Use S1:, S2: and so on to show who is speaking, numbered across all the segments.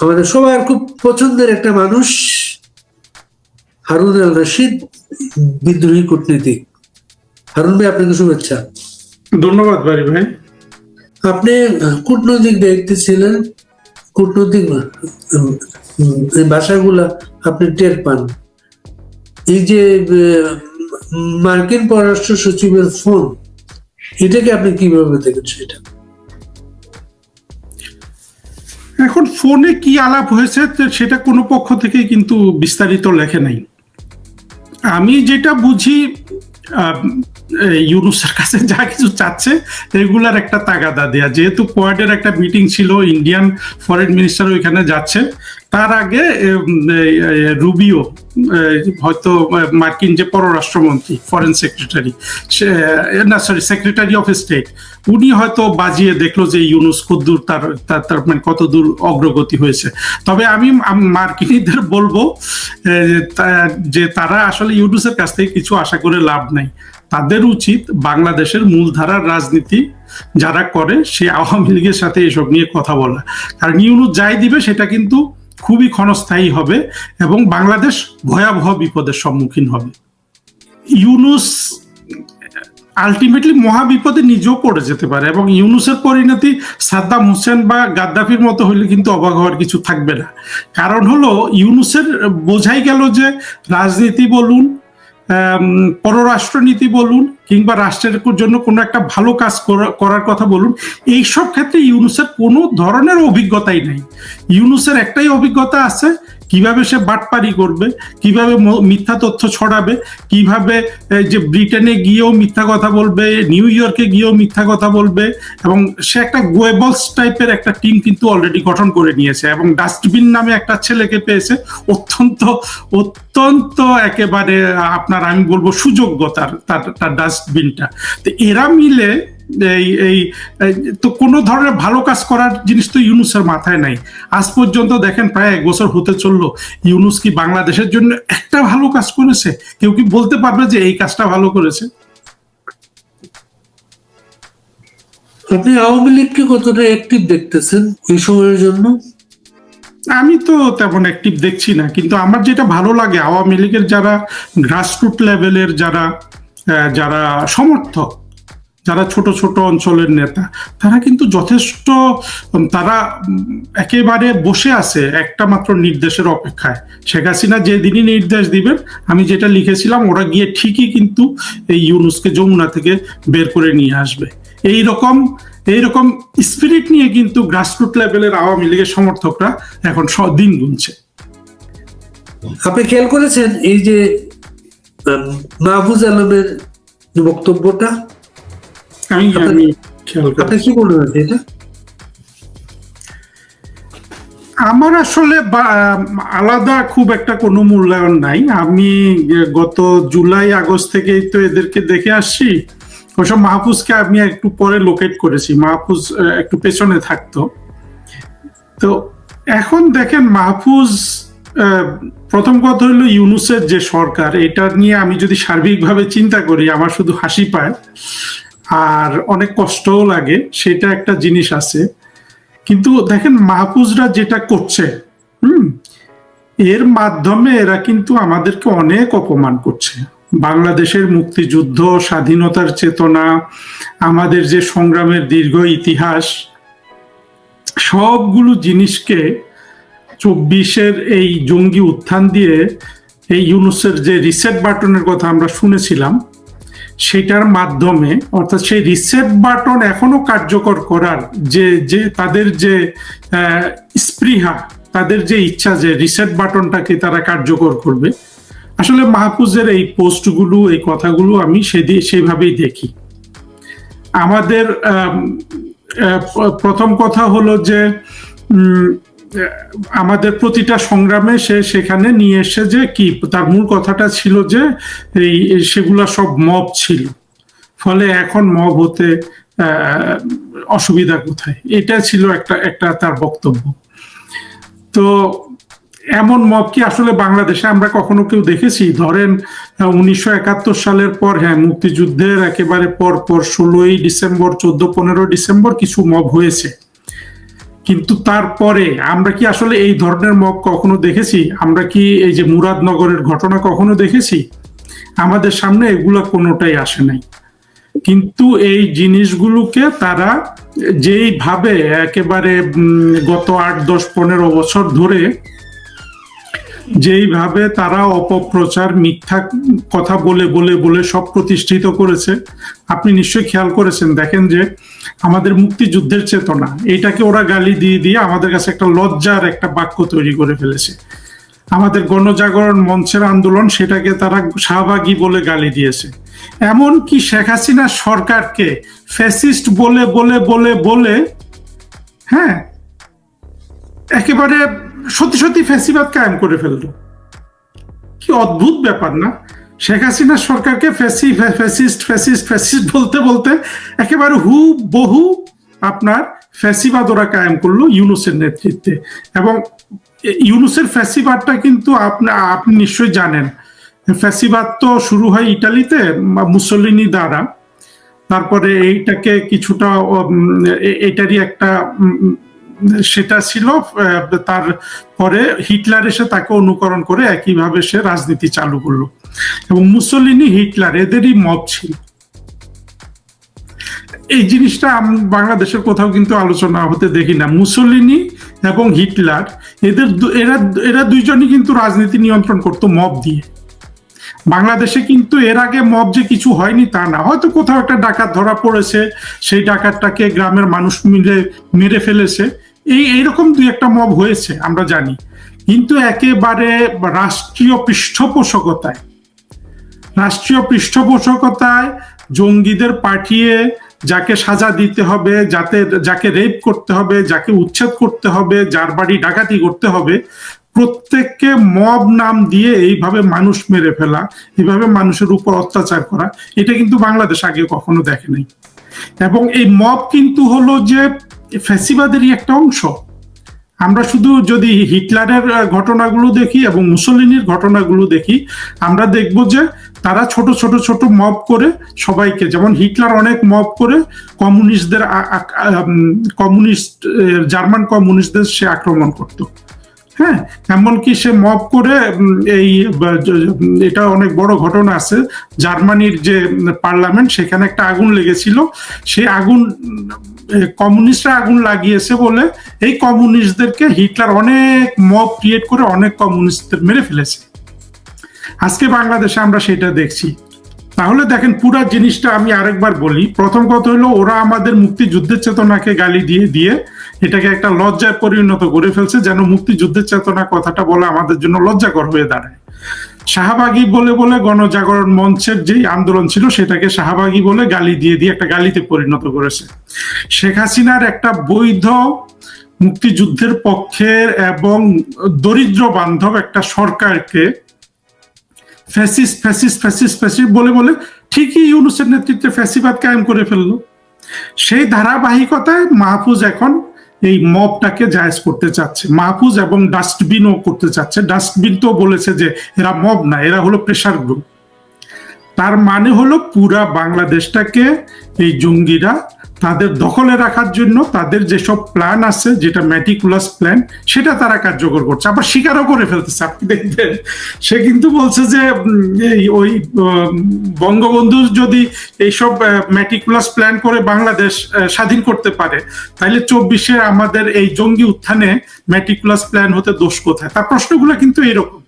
S1: আমাদের সবার খুব পছন্দের একটা মানুষ হারুন আল রশিদ বিদ্রোহী কূটনীতিক। হারুন ভাই আপনাকে শুভেচ্ছা।
S2: ধন্যবাদ বাড়ি ভাই।
S1: আপনি কূটনৈতিক দায়িত্বে ছিলেন। কূটনৈতিক ভাষাগুলা আপনি টের পান। এই যে মার্কিন পররাষ্ট্র সচিবের ফোন এটাকে আপনি কীভাবে দেখেন সেটা?
S2: এখন ফোনে কি আলাপ হয়েছে সেটা কোনো পক্ষ থেকে কিন্তু বিস্তারিত লেখে নাই। আমি যেটা বুঝি ইউনুসের কাছে যা কিছু চাচ্ছে, রেগুলার একটা তাগাদা দেয়া। যেহেতু কোয়াডের একটা মিটিং ছিল ইন্ডিয়ান ফরেন মিনিস্টার ওইখানে যাচ্ছে তার আগে রুবিও হয়তো মার্কিন যে পররাষ্ট্রমন্ত্রী ফরেন সেক্রেটারি সে না সরি সেক্রেটারি অফ স্টেট উনি হয়তো বাজিয়ে দেখল যে ইউনুস কদ্দূর তার তার মানে কত দূর অগ্রগতি হয়েছে। তবে আম- মার্কিনীদের বলব যে তারা আসলে ইউনুসের কাছ থেকে কিছু আশা করে লাভ নাই। তাদের উচিত বাংলাদেশের মূলধারার রাজনীতি যারা করে, সে আওয়ামী লীগের সাথে এসব নিয়ে কথা বলা। কারণ ইউনুস যাই দিবে, সেটা কিন্তু খুবই ক্ষণস্থায়ী হবে এবং বাংলাদেশ ভয়াবহ বিপদের সম্মুখীন হবে। ইউনুস আলটিমেটলি মহাবিপদে নিজেও পড়ে যেতে পারে এবং ইউনুসের পরিণতি সাদ্দাম হোসেন বা গাদ্দাফির মতো হলে কিন্তু অবাক হওয়ার কিছু থাকবে না। কারণ হলো, ইউনুসের বোঝাই গেল যে রাজনীতি বলুন পররাষ্ট্রনীতি বলুন কিংবা রাষ্ট্রের জন্য কোনো একটা ভালো কাজ করা- করার কথা বলুন, এইসব ক্ষেত্রে ইউনুসের কোনো ধরনের অভিজ্ঞতাই নেই। ইউনুসের একটাই অভিজ্ঞতা আছে কীভাবে সে বাটপারি করবে, কীভাবে মিথ্যা তথ্য ছড়াবে, কীভাবে যে ব্রিটেনে গিয়েও মিথ্যা কথা বলবে, নিউ ইয়র্কে গিয়েও মিথ্যা কথা বলবে, এবং সে একটা গোয়েবলস টাইপের একটা টিম কিন্তু অলরেডি গঠন করে নিয়েছে, এবং ডাস্টবিন নামে একটা ছেলেকে পেয়েছে, অত্যন্ত অত্যন্ত একেবারে, আপনার আমি বলব সুযোগ্য তার তার ডাস্টবিনটা। তো এরা মিলে এই এই তো কোনো ধরনের ভালো কাজ করার জিনিস তো ইউনুসের মাথায় নাই। আজ পর্যন্ত দেখেন প্রায় এক বছর হতে চলল। ইউনুস কি বাংলাদেশের জন্য একটা ভালো কাজ করেছে? কেউ কি বলতে পারবে যে এই কাজটা ভালো করেছে?
S1: আপনি আওয়ামী লীগকে কতটা অ্যাক্টিভ দেখতেছেন এই সময়ের জন্য?
S2: আমি তো তেমন অ্যাক্টিভ দেখছি না কিন্তু আমার যেটা ভালো লাগে আওয়ামী লীগের যারা গ্রাসরুট লেভেলের যারা যারা সমর্থক যারা ছোট ছোট অঞ্চলের নেতা, তারা কিন্তু যথেষ্ট তারা একেবারে বসে আছে একটা মাত্র নির্দেশের অপেক্ষায়। শেখ হাসিনা যেদিনই নির্দেশ দিবেন, আমি যেটা লিখেছিলাম, ওরা গিয়ে ঠিকই কিন্তু এই ইউনুসকে যমুনা থেকে বের করে নিয়ে আসবে। এই রকম এইরকম স্পিরিট নিয়ে কিন্তু গ্রাসরুট লেভেলের আওয়ামী লীগের সমর্থকরা এখন দিন গুনছে।
S1: আপনি খেয়াল করেছেন এই যে মাহফুজ আলমের বক্তব্যটা?
S2: আমি আমি খেয়াল করি।
S1: কি মনে হয়েছে এটা
S2: আমার আসলে আলাদা খুব একটা কোনো মূল্যায়ন নাই। আমি গত জুলাই আগস্ট থেকেই তো এদেরকে দেখে আসছি। ওসব মাহফুজকে আমি একটু পরে লোকেট করেছি। মাহফুজ একটু পেছনে থাকতো। তো এখন দেখেন মাহফুজ প্রথম কথা হলো ইউনুসের যে সরকার এটা নিয়ে আমি যদি সার্বিকভাবে চিন্তা করি আমার শুধু হাসি পায়। আর অনেক কষ্টও লাগে, সেটা একটা জিনিস আছে। কিন্তু দেখেন মাহফুজরা যেটা করছে, হুম, এর মাধ্যমে এরা কিন্তু আমাদেরকে অনেক অপমান করছে। বাংলাদেশের মুক্তিযুদ্ধ, স্বাধীনতার চেতনা, আমাদের যে সংগ্রামের দীর্ঘ ইতিহাস, সবগুলো জিনিসকে চব্বিশের এই জঙ্গি উত্থান দিয়ে, এই ইউনুসের যে রিসেট বাটনের কথা আমরা শুনেছিলাম সেটার মাধ্যমে, অর্থাৎ সেই রিসেট বাটন এখনও কার্যকর করার যে যে তাদের যে স্পৃহা, তাদের যে ইচ্ছা যে রিসেট বাটনটাকে তারা কার্যকর করবে, আসলে মাহফুজের এই পোস্টগুলো, এই কথাগুলো আমি সেদি, সেভাবেই দেখি। আমাদের প্রথম কথা হলো যে আমাদের প্রতিটা সংগ্রামে সে সেখানে নিয়ে এসে যে কি, তার মূল কথাটা ছিল যে এই, সেগুলা সব মব ছিল। ফলে এখন মব হতে অসুবিধা কোথায়? এটা ছিল একটা একটা তার বক্তব্য। তো এমন মব কি আসলে বাংলাদেশে আমরা কখনো কেউ দেখেছি? ধরেন উনিশশো একাত্তর সালের পর হ্যাঁ মুক্তিযুদ্ধের একেবারে পর পর ষোলোই ডিসেম্বর, চোদ্দ পনেরো ডিসেম্বর কিছু মব হয়েছে। কিন্তু তারপরে আমরা কি আসলে এই ধরনের মগ কখনো দেখেছি? আমরা কি এই যে মুরাদনগরের ঘটনা কখনো দেখেছি? আমাদের সামনে এগুলো কোনোটাই আসে নাই। কিন্তু এই জিনিসগুলোকে তারা যেইভাবে একেবারে গত আট, দশ, পনেরো বছর ধরে যেইভাবে তারা অপপ্রচার, মিথ্যা কথা বলে বলে বলে সব প্রতিষ্ঠিত করেছে, আপনি নিশ্চয়ই খেয়াল করেছেন। দেখেন যে আমাদের মুক্তিযুদ্ধের চেতনা, এটাকে ওরা গালি দিয়ে দিয়ে আমাদের কাছে একটা লজ্জার একটা বাক্য তৈরি করে ফেলেছে। আমাদের গণজাগরণ মঞ্চের আন্দোলন সেটাকে তারা শাহবাগী বলে গালি দিয়েছে। এমন কি শেখ হাসিনা সরকারকে ফ্যাসিস্ট বলে বলে বলে বলে হ্যাঁ একেবারে সত্যি সত্যি ফ্যাসিবাদ কায়েম করে ফেলল কি অদ্ভুত ব্যাপার না? শেখ হাসিনা সরকারকে ফ্যাসি ফ্যাসিস্ট ফ্যাসিস্ট ফ্যাসিস্ট বলতে বলতে একেবারে হু বহু আপনার ফ্যাসিবাদ ওরা কায়েম করল ইউনুসের নেতৃত্বে। এবং ইউনুসের ফ্যাসিবাদটা কিন্তু আপনি আপনি নিশ্চয়ই জানেন। ফ্যাসিবাদ তো শুরু হয় ইটালিতে মুসলিনি দ্বারা। তারপরে এইটাকে কিছুটা এটারই একটা সেটা ছিল তার পরে হিটলার এসে তাকে অনুকরণ করে একইভাবে সে রাজনীতি চালু করল। এবং মুসলিনি হিটলার, এদেরই মত ছিল। এই জিনিসটা বাংলাদেশের কোথাও কিন্তু আলোচনা হতে দেখি না। মুসলিনি এবং হিটলার, এদের এরা এরা দুইজনই কিন্তু রাজনীতি নিয়ন্ত্রণ করতো মব দিয়ে। বাংলাদেশে কিন্তু এর আগে মব যে কিছু হয়নি তা না। হয়তো কোথাও একটা ডাকাত ধরা পড়েছে, সেই ডাকাতটাকে গ্রামের মানুষ মিলে মেরে ফেলেছে। এই, এইরকম দুই একটা মব হয়েছে, আমরা জানি। কিন্তু একেবারে রাষ্ট্রীয় পৃষ্ঠপোষকতায় রাষ্ট্রীয় পৃষ্ঠপোষকতায় জঙ্গিদের পাঠিয়ে যাকে সাজা দিতে হবে, যাতে, যাকে রেপ করতে হবে, যাকে উচ্ছেদ করতে হবে, যার বাড়ি ডাকাতি করতে হবে প্রত্যেককে মব নাম দিয়ে এইভাবে মানুষ মেরে ফেলা, এইভাবে মানুষের উপর অত্যাচার করা, এটা কিন্তু বাংলাদেশ আগে কখনো দেখে নাই। এবং এই মব কিন্তু হলো যে ফ্যাসিবাদেরই একটা অংশ। আমরা শুধু যদি হিটলারের ঘটনাগুলো দেখি এবং মুসলিনীর ঘটনাগুলো দেখি, আমরা দেখব যে তারা ছোট ছোট ছোট মব করে সবাইকে, যেমন হিটলার অনেক মব করে কমিউনিস্টদের কমিউনিস্ট জার্মান কমিউনিস্টদের সে আক্রমণ করতো। হ্যাঁ এমনকি সে মব করে এই এটা অনেক বড় ঘটনা আছে। জার্মানির যে পার্লামেন্ট, সেখানে একটা আগুন লেগেছিল। সেই আগুন কমিউনিস্টরা আগুন লাগিয়েছে বলে এই কমিউনিস্টদেরকে হিটলার অনেক মব ক্রিয়েট করে অনেক কমিউনিস্টদের মেরে ফেলেছে। আজকে বাংলাদেশে আমরা সেটা দেখছি। তাহলে দেখেন, পুরা জিনিসটা আমি আরেকবার বলি। প্রথম কথা হলো, ওরা আমাদের মুক্তিযুদ্ধের চেতনাকে গালি দিয়ে দিয়ে এটাকে একটা লজ্জায় পরিণত করে ফেলছে, যেন মুক্তিযুদ্ধের চেতনা কথাটা বলা আমাদের জন্য লজ্জাকর হয়ে দাঁড়ায়। শাহবাগী বলে বলে গণজাগরণ মঞ্চের যেই আন্দোলন ছিল, সেটাকে শাহবাগী বলে গালি দিয়ে দিয়ে একটা গালিতে পরিণত করেছে। শেখ হাসিনার একটা বৈধ মুক্তিযুদ্ধের পক্ষের এবং দরিদ্র বান্ধব একটা সরকারকে ফ্যাসিস ফ্যাসিস ফ্যাসিস ফ্যাসিস্ট বলে বলে ঠিকই ইউনুসের নেতৃত্বে ফ্যাসিবাদ কায়েম করে ফেলল। সেই ধারাবাহিকতায় মাহফুজ এখন এই মবটাকে জায়জ করতে চাচ্ছে। মাহফুজ এবং ডাস্টবিনও করতে চাচ্ছে। ডাস্টবিন তো বলেছে যে এরা মব না, এরা হলো প্রেশার গ্রুপ। তার মানে হলো পুরা বাংলাদেশটাকে এই জঙ্গিরা তাদের দখলে রাখার জন্য তাদের যেসব প্ল্যান আছে, যেটা ম্যাটিকুলাস প্ল্যান সেটা তারা কার্যকর করছে। আবার স্বীকারও করে ফেলতেছে। আপনি দেখবেন, সে কিন্তু বলছে যে ওই বঙ্গবন্ধু যদি এইসব ম্যাটিকুলাস প্ল্যান করে বাংলাদেশ স্বাধীন করতে পারে তাহলে চব্বিশে আমাদের এই জঙ্গি উত্থানে ম্যাটিকুলাস প্ল্যান হতে দোষ কোথায়? তার প্রশ্নগুলো কিন্তু এরকম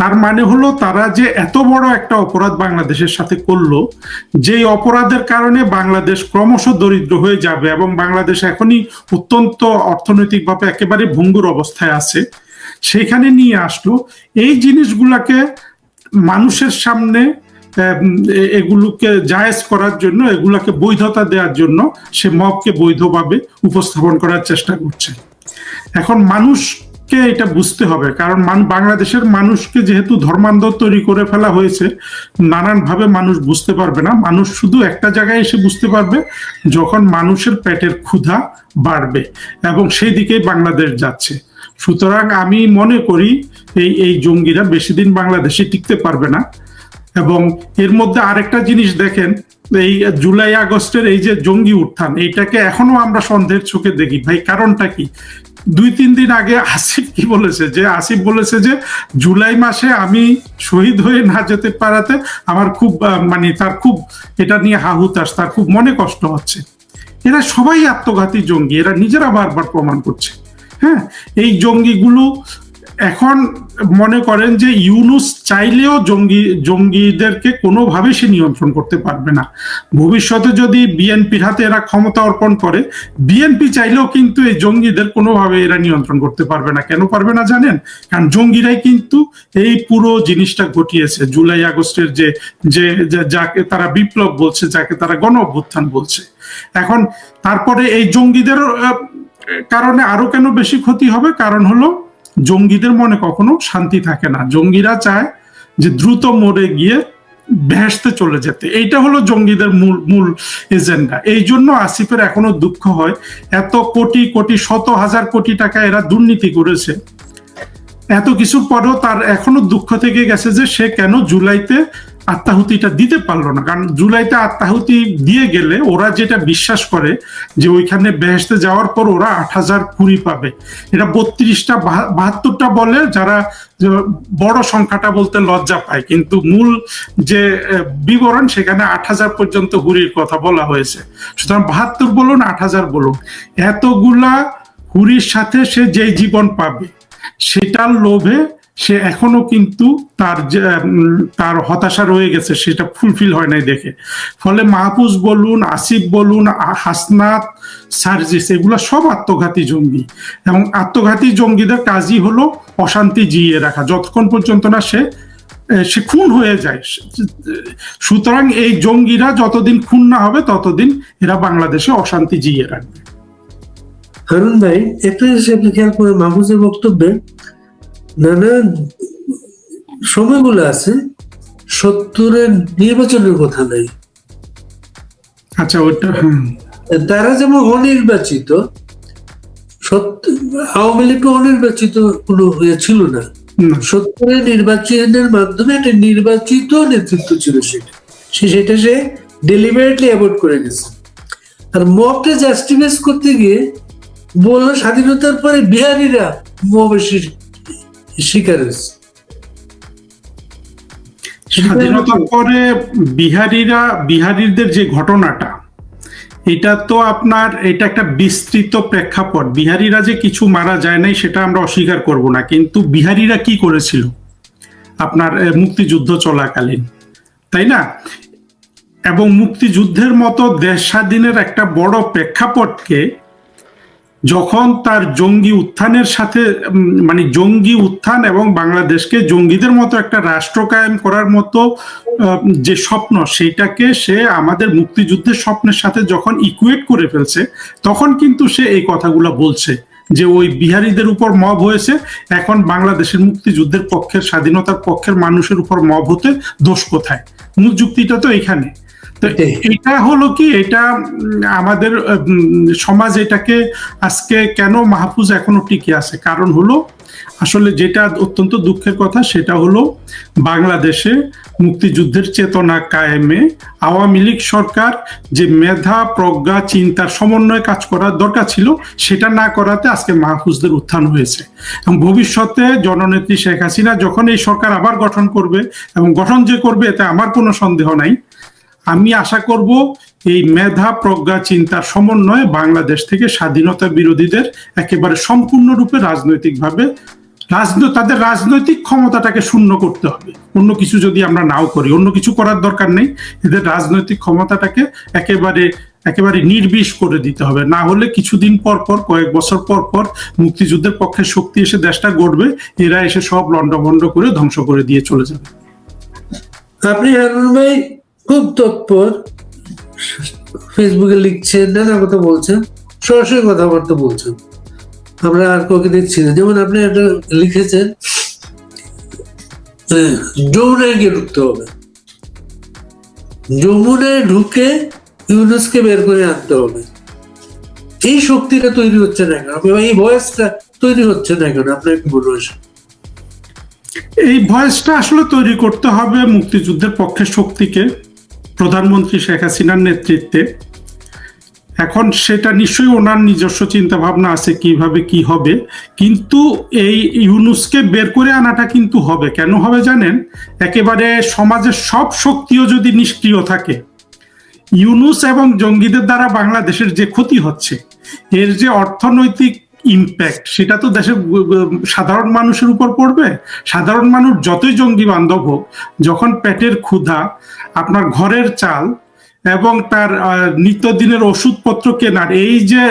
S2: তার মানে হলো তারা যে এত বড় একটা অপরাধ বাংলাদেশের সাথে করল, যেই অপরাধের কারণে বাংলাদেশ ক্রমশ দরিদ্র হয়ে যাবে এবং বাংলাদেশ এখনই অত্যন্ত অর্থনৈতিকভাবে একেবারে ভঙ্গুর অবস্থায় আছে সেখানে নিয়ে আসলো। এই জিনিসগুলাকে মানুষের সামনে এগুলোকে জায়েজ করার জন্য, এগুলাকে বৈধতা দেওয়ার জন্য সে মবকে বৈধভাবে উপস্থাপন করার চেষ্টা করছে। এখন মানুষকে এটা বুঝতে হবে? কারণ বাংলাদেশের মানুষকে যেহেতু ধর্মান্ধ তৈরি করে ফেলা হয়েছে নানান ভাবে মানুষ বুঝতে পারবে না। মানুষ শুধু একটা জায়গায় এসে বুঝতে পারবে যখন মানুষের পেটের ক্ষুধা বাড়বে এবং সেই দিকেই বাংলাদেশ যাচ্ছে। সুতরাং আমি মনে করি এই এই জঙ্গিরা বেশি দিন বাংলাদেশে টিকতে পারবে না। এবং এর মধ্যে আরেকটা জিনিস দেখেন, এই জুলাই আগস্টের এই যে জঙ্গি উত্থান, এইটাকে এখনও আমরা সন্দেহের চোখে দেখি। ভাই, কারণটা কি? দুই, তিন দিন আগে আসিফ কি বলেছে? যে আসিফ বলেছে যে, জুলাই মাসে আমি শহীদ হয়ে না যেতে পারাতে আমার খুব মানে তার খুব এটা নিয়ে হাহুতাস তার খুব মনে কষ্ট হচ্ছে। এরা সবাই আত্মঘাতী জঙ্গি, এরা নিজেরা বারবার প্রমাণ করছে। হ্যাঁ এই জঙ্গিগুলো এখন মনে করেন যে ইউনুস চাইলেও জঙ্গি, জঙ্গিদেরকে কোনোভাবে সে নিয়ন্ত্রণ করতে পারবে না। ভবিষ্যতে যদি বিএনপির হাতে এরা ক্ষমতা অর্পণ করে, বিএনপি চাইলেও কিন্তু এই জঙ্গিদের কোনোভাবে এরা নিয়ন্ত্রণ করতে পারবে না। কেন পারবে না জানেন? কারণ জঙ্গিরাই কিন্তু এই পুরো জিনিসটা ঘটিয়েছে। জুলাই আগস্টের যে যে যাকে তারা বিপ্লব বলছে, যাকে তারা গণ অভ্যুত্থান বলছে। এখন তারপরে এই জঙ্গিদের কারণে আরও কেন বেশি ক্ষতি হবে? কারণ হলো জঙ্গিদের মনে কখনো শান্তি থাকে না। জঙ্গিরা চায় যে দ্রুত মরে গিয়ে ভেসতে চলে যেতে। এইটা হলো জঙ্গিদের মূল মূল এজেন্ডা। এই জন্য আসিফের এখনও দুঃখ হয়। এত কোটি কোটি, শত হাজার কোটি টাকা এরা দুর্নীতি করেছে। এত কিছুর পরেও তার এখনও দুঃখ থেকে গেছে যে সে কেন জুলাইতে আত্মাহুতিটা দিতে পারল না। কারণ জুলাইতে আত্মাহুতি দিয়ে গেলে ওরা যেটা বিশ্বাস করে যে ওইখানে বেহেসতে যাওয়ার পর ওরা আট হাজার কুড়ি পাবে। এটা বত্রিশটা বাহাত্তরটা বলে যারা যে বড় সংখ্যাটা বলতে লজ্জা পায়। কিন্তু মূল যে বিবরণ সেখানে আট হাজার পর্যন্ত হুরির কথা বলা হয়েছে। সুতরাং বাহাত্তর বলুন, আট হাজার বলুন। এতগুলা হুরির সাথে সে যেই জীবন পাবে, সেটার লোভে সে এখনও কিন্তু তার তার হতাশা রয়ে গেছে, সেটা ফুলফিল হয় নাই দেখে। ফলে মাহফুজ বলুন, আসিফ বলুন, হাসনাত, সার্জিস, এগুলো সব আত্মঘাতী জঙ্গি। এবং আত্মঘাতী জঙ্গিদের কাজই হলো অশান্তি জিয়ে রাখা। যতক্ষণ পর্যন্ত না সে সে খুন হয়ে যায় সুতরাং এই জঙ্গিরা যতদিন খুন না হবে, ততদিন এরা বাংলাদেশে অশান্তি জিয়ে রাখবে।
S1: হারুন ভাই, একটা জিনিস আপনি খেয়াল করে মাহফুজের বক্তব্যে নানা সময়গুলো আছে। সত্তরের নির্বাচনের কথা নাই।
S2: আচ্ছা ওইটা
S1: তারা যেমন অনির্বাচিত আওয়ামী লীগ অনির্বাচিত কোনো ছিল না। সত্তরের নির্বাচনের মাধ্যমে একটা নির্বাচিত নেতৃত্ব ছিল সেটা। সে সেটা সে ডেলিভারেটলি অ্যাভয়েড করে গেছে। আর মবটা জাস্টিফাইজ করতে গিয়ে বলল স্বাধীনতার পরে বিহারিরা মবের শি-
S2: স্বাধীনতার পরে বিহারিরা বিহারিদের যে ঘটনাটা এটা তো আপনার এটা একটা বিস্তৃত প্রেক্ষাপট। বিহারিরা যে কিছু মারা যায় নাই সেটা আমরা অস্বীকার করব না। কিন্তু বিহারিরা কি করেছিল? আপনার মুক্তিযুদ্ধ চলাকালীন। তাই না? এবং মুক্তিযুদ্ধের মতো দেশ স্বাধীনের একটা বড় প্রেক্ষাপটকে যখন তার জঙ্গি উত্থানের সাথে মানে জঙ্গি উত্থান এবং বাংলাদেশকে জঙ্গিদের মতো একটা রাষ্ট্র কায়েম করার মতো যে স্বপ্ন সেটাকে সে আমাদের মুক্তিযুদ্ধের স্বপ্নের সাথে যখন ইকুয়েট করে ফেলছে, তখন কিন্তু সে এই কথাগুলো বলছে যে ওই বিহারীদের উপর মব হয়েছে, এখন বাংলাদেশের মুক্তিযুদ্ধের পক্ষের, স্বাধীনতার পক্ষের মানুষের উপর মব হতে দোষ কোথায় মূল যুক্তিটা তো এখানে। এটা হলো কি? এটা আমাদের সমাজ এটাকে আজকে কেন মাহফুজ এখনও টিকে আছে? কারণ হলো, আসলে যেটা অত্যন্ত দুঃখের কথা, সেটা হলো বাংলাদেশে মুক্তিযুদ্ধের চেতনা কায়েমে আওয়ামী লীগ সরকার যে মেধা, প্রজ্ঞা চিন্তার সমন্বয়ে কাজ করার দরকার ছিল, সেটা না করাতে আজকে মাহফুজদের উত্থান হয়েছে। এবং ভবিষ্যতে জননেত্রী শেখ হাসিনা যখন এই সরকার আবার গঠন করবে এবং গঠন যে করবে, এতে আমার কোনো সন্দেহ নাই। আমি আশা করব এই মেধা, প্রজ্ঞা, চিন্তার সমন্বয়ে বাংলাদেশ থেকে স্বাধীনতা বিরোধীদের একেবারে সম্পূর্ণরূপে রাজনৈতিকভাবে রাজনৈতিক তাদের রাজনৈতিক ক্ষমতাটাকে শূন্য করতে হবে। অন্য কিছু যদি আমরা নাও করি, অন্য কিছু করার দরকার নেই। এদের রাজনৈতিক ক্ষমতাটাকে একেবারে একেবারে নির্বিষ করে দিতে হবে। না হলে কিছুদিন পর পর, কয়েক বছর পর পর মুক্তিযুদ্ধের পক্ষে শক্তি এসে দেশটা গড়বে, এরা এসে সব লন্ডভন্ড করে ধ্বংস করে দিয়ে চলে যাবে।
S1: আপনি হারুন ভাই খুব তৎপর। ফেসবুকে লিখছেন নানা কথা বলছেন সরাসরি কথাবার্তা বলছেন আমরা আর কাউকে দেখছি না। যেমন আপনি একটা লিখেছেন যমুনায় গিয়ে ঢুকতে হবে। যমুনায় ঢুকে ইউনুসকে বের করে আনতে হবে। এই শক্তিটা তৈরি হচ্ছে না কেন? এই ভয়েসটা তৈরি হচ্ছে না কেন? আপনার কি বলব এসব?
S2: এই ভয়েসটা আসলে তৈরি করতে হবে মুক্তিযুদ্ধের পক্ষে শক্তিকে। প্রধানমন্ত্রী শেখ হাসিনার নেতৃত্বে। এখন সেটা নিশ্চয়ই ওনার নিজস্ব চিন্তা ভাবনা আছে কীভাবে কি হবে, কিন্তু এই ইউনুসকে বের করে আনাটা কিন্তু হবে। কেন হবে জানেন? একেবারে সমাজের সব শক্তিও যদি নিষ্ক্রিয় থাকে, ইউনুস এবং জঙ্গিদের দ্বারা বাংলাদেশের যে ক্ষতি হচ্ছে, এর যে অর্থনৈতিক ইম্প্যাক্ট সেটা তো দেশের সাধারণ মানুষের উপর পড়বে। সাধারণ মানুষ যতই জঙ্গি বান্ধব হোক, যখন পেটের ক্ষুধা, আপনার ঘরের চাল এবং তার নিত্যদিনের ওষুধপত্র কেনার, এই যে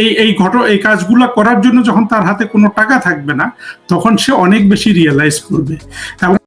S2: এই এই ঘট, এই কাজগুলো করার জন্য যখন তার হাতে কোনো টাকা থাকবে না, তখন সে অনেক বেশি রিয়েলাইজ করবে। এবং